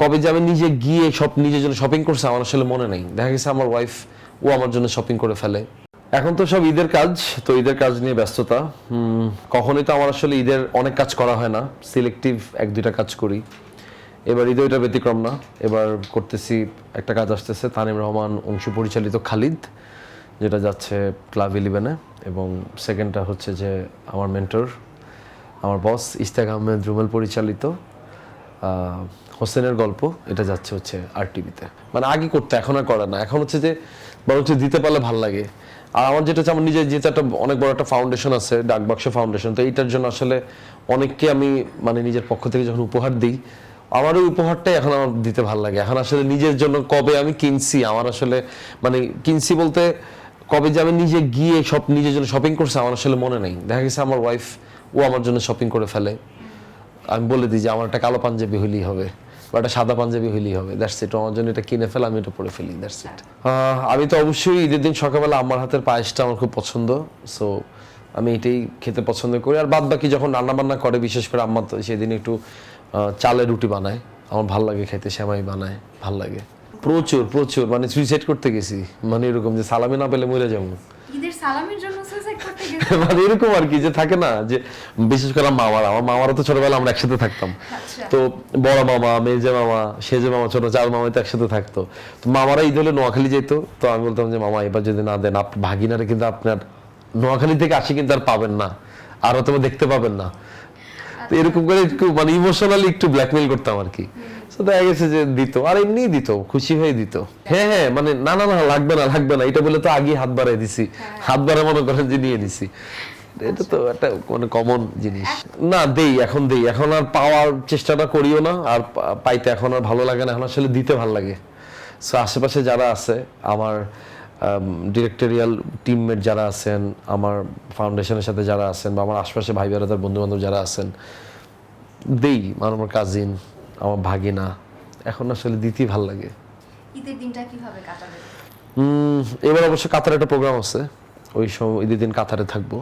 কবে যে আমি নিজে গিয়ে সব নিজের জন্য শপিং করছে, আমার আসলে মনে নেই। দেখা গেছে আমার ওয়াইফ ও আমার জন্য শপিং করে ফেলে। এখন তো সব ঈদের কাজ, তো ঈদের কাজ নিয়ে ব্যস্ততা। কখনোই তো আমার আসলে ঈদের অনেক কাজ করা হয় না। সিলেক্টিভ এক, দুইটা কাজ করি। এবার ঈদে ওইটা ব্যতিক্রম না। এবার করতেছি, একটা কাজ আসতেছে, তানিম রহমান অংশী পরিচালিত খালিদ, যেটা যাচ্ছে ক্লাব ইলেভেনে এবং সেকেন্ডটা হচ্ছে যে আমার মেন্টর আমার বস ইস্তাক আহমেদ রুমেল পরিচালিত। হোসেনের গল্প, এটা যাচ্ছে হচ্ছে আর টিভিতে মানে আগে করতে, এখন আর করে না। এখন হচ্ছে যে বরঞ্চ দিতে পারলে ভালো লাগে। আর আমার যেটা হচ্ছে, আমার নিজের যেহেতু একটা অনেক বড় একটা ফাউন্ডেশন আছে, ডাকবাক্স ফাউন্ডেশন তো এইটার জন্য আসলে অনেককে আমি মানে নিজের পক্ষ থেকে যখন উপহার দিই আমার ওই উপহারটাই এখন আমার দিতে ভালো লাগে। এখন আসলে নিজের জন্য কবে আমি কিনছি, আমার আসলে মানে কিনছি বলতে কবে যে আমি নিজে গিয়ে সব নিজের জন্য শপিং করছি, আমার আসলে মনে নেই। দেখা গেছে আমার ওয়াইফ ও আমার জন্য শপিং করে ফেলে। আমি বলে দিই যে আমার একটা কালো পাঞ্জাবি হইলেই হবে বা একটা সাদা পাঞ্জাবি হইলেই হবে দ্যাটস ইট আমার জন্য এটা কিনে ফেলে, আমি এটা পরে ফেলি দ্যাটস ইট আমি তো অবশ্যই ঈদের দিন সকালবেলা আমার হাতের পায়েসটা আমার খুব পছন্দ সো আমি এটাই খেতে পছন্দ করি। আর বাদ বাকি যখন রান্না বান্না করে, বিশেষ করে আম্মা তো সেদিন একটু চালের রুটি বানায়। আমার ভালো লাগে খেতে শ্যামাই বানায়, ভালো লাগে। প্রচুর প্রচুর মানে সুইসাইড করতে গেছি। মানে এরকম যে সালামি না পেলে মরে যাব। সালামের জন্য সুইসাইড করতে গেছে। মানে এরকম আর কি যে থাকে না যে বিশেষ করে মামারা আমার মামারা তো ছোটবেলা আমরা একসাথে থাকতাম। আচ্ছা। তো বড় মামা মেজে মামা সেজে মামা ছোট চার মামা তো একসাথে থাকতো। তো মামারা ঈদ হলে নোয়াখালী যেত তো আমি বলতাম যে মামা এবার যদি না দেন আপনি ভাগিনারে কিন্তু আপনার নোয়াখালী থেকে আসি কিন্তু আর পাবেন না আর বা দেখতে পাবেন না। এরকম করে একটু মানে ইমোশনালি একটু ব্ল্যাকমেল করতাম আর কি। তো দেখা গেছে যে দিত। আর এমনি দিত খুশি হয়ে দিত। হ্যাঁ হ্যাঁ মানে না না না লাগবে না লাগবে না। এটা বলে তো আগে হাত বাড়াই দিছি। হাত বাড়ায় মনে করেন যে নিয়ে নিছি। এটা তো একটা মানে কমন জিনিস। না দেই এখন দেই। এখন আর পাওয়ার চেষ্টাটা করিও না। আর পাইতে এখন আর ভালো লাগে না। এখন আসলে দিতে ভালো লাগে। সো আশেপাশে যারা আছে আমার ডিরেক্টরিয়াল টিমমেট যারা আছেন আমার ফাউন্ডেশনের সাথে যারা আছেন বা আমার আশপাশে ভাই বেড়াদার বন্ধু বান্ধব যারা আছেন দেই মানে আমার কাজিন আমার ভাগিনা। এখন আসলে দিতেই ভালো লাগে। ঈদের দিনটা কীভাবে কাটাবে? এবার অবশ্য কাতারে একটা প্রোগ্রাম আছে। ওই সময় ঈদের দিন কাতারে থাকব।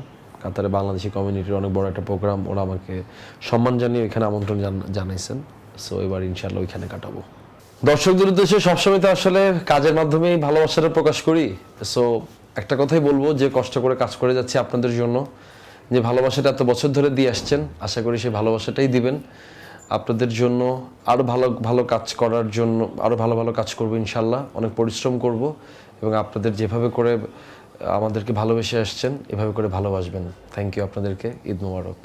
কাতারে বাংলাদেশি কমিউনিটির অনেক বড় একটা প্রোগ্রাম। ওরা আমাকে সম্মান জানিয়ে ওইখানে আমন্ত্রণ জানাইছেন। সো এবার ইনশাল্লাহ ওইখানে কাটাবো। দর্শকদের উদ্দেশ্যে সবসময় তো আসলে কাজের মাধ্যমেই ভালোবাসাটা প্রকাশ করি। সো একটা কথাই বলব যে কষ্ট করে কাজ করে যাচ্ছি আপনাদের জন্য। যে ভালোবাসাটা এত বছর ধরে দিয়ে আসছেন আশা করি সেই ভালোবাসাটাই দিবেন। আপনাদের জন্য আরও ভালো ভালো কাজ করার জন্য আরও ভালো ভালো কাজ করব ইনশাল্লাহ। অনেক পরিশ্রম করব এবং আপনাদের যেভাবে করে আমাদেরকে ভালোবেসে আসছেন, এভাবে করে ভালোবাসবেন। থ্যাংক ইউ আপনাদেরকে। ঈদ মোবারক।